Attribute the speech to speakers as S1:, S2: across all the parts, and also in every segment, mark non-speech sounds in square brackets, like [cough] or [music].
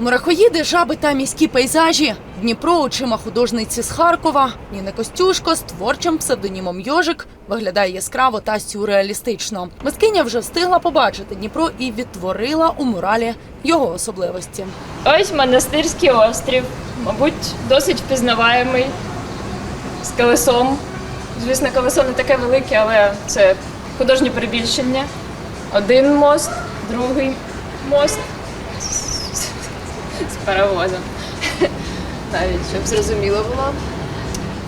S1: Мурахоїди, жаби та міські пейзажі. Дніпро очима художниці з Харкова. Ніна Костюшко з творчим псевдонімом Йожик виглядає яскраво та сюрреалістично. Мискиня вже встигла побачити Дніпро і відтворила у муралі його особливості.
S2: Ось монастирський острів, мабуть, досить впізнаваємий з колесом. Звісно, колесо не таке велике, але це художнє перебільшення. Один мост, другий мост з паровозом. Навіть щоб зрозуміло було.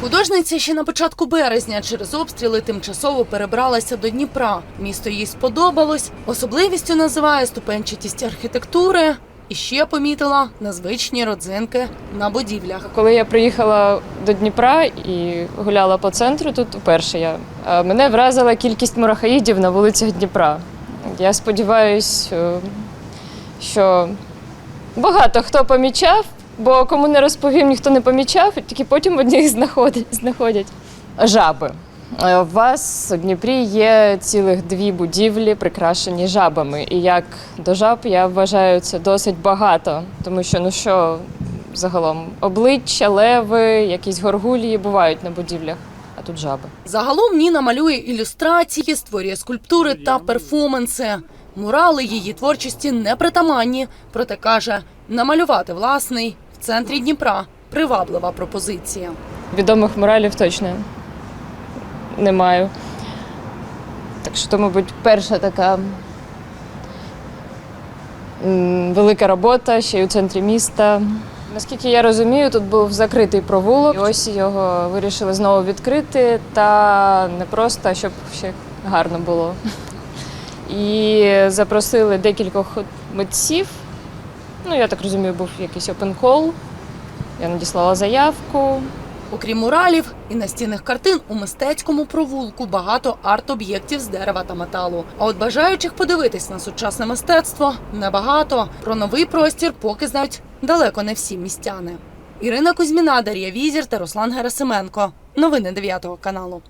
S1: Художниця ще на початку березня через обстріли тимчасово перебралася до Дніпра. Місто їй сподобалось. Особливістю називає ступенчатість архітектури. І ще помітила незвичні родзинки на будівлях.
S2: Коли я приїхала до Дніпра і гуляла по центру, тут вперше я е, мене вразила кількість мурахаїдів на вулицях Дніпра. Я сподіваюся, що багато хто помічав, бо кому не розповім, ніхто не помічав, і тільки потім одні їх [laughs] знаходять. знаходять. Жаби. Е, У вас у Дніпрі є цілих дві будівлі, прикрашені жабами. І як до жаб, я вважаю це досить багато, тому що ну що загалом обличчя, леви, якісь горгулії бувають на будівлях, а тут жаби.
S1: Загалом Ніна малює ілюстрації, створює скульптури та перформанси. Мурали її творчості не притаманні, проте каже, намалювати власний в центрі Дніпра приваблива пропозиція.
S2: Відомих муралів точно не маю. Так що, то, мабуть, перша така велика робота ще й у центрі міста. Наскільки я розумію, тут був закритий провулок. І ось його вирішили знову відкрити, та не просто, щоб ще гарно було. І запросили декількох митців. Ну, я так розумію, був якийсь call. Я надіслала заявку.
S1: Окрім муралів і настінних картин у мистецькому провулку багато арт-об'єктів з дерева та металу. А от бажаючих подивитись на сучасне мистецтво небагато. Про новий простір поки знають далеко не всі містяни. Ірина Кузьміна, Дар'я Візір та Руслан Герасименко. Новини 9 каналу.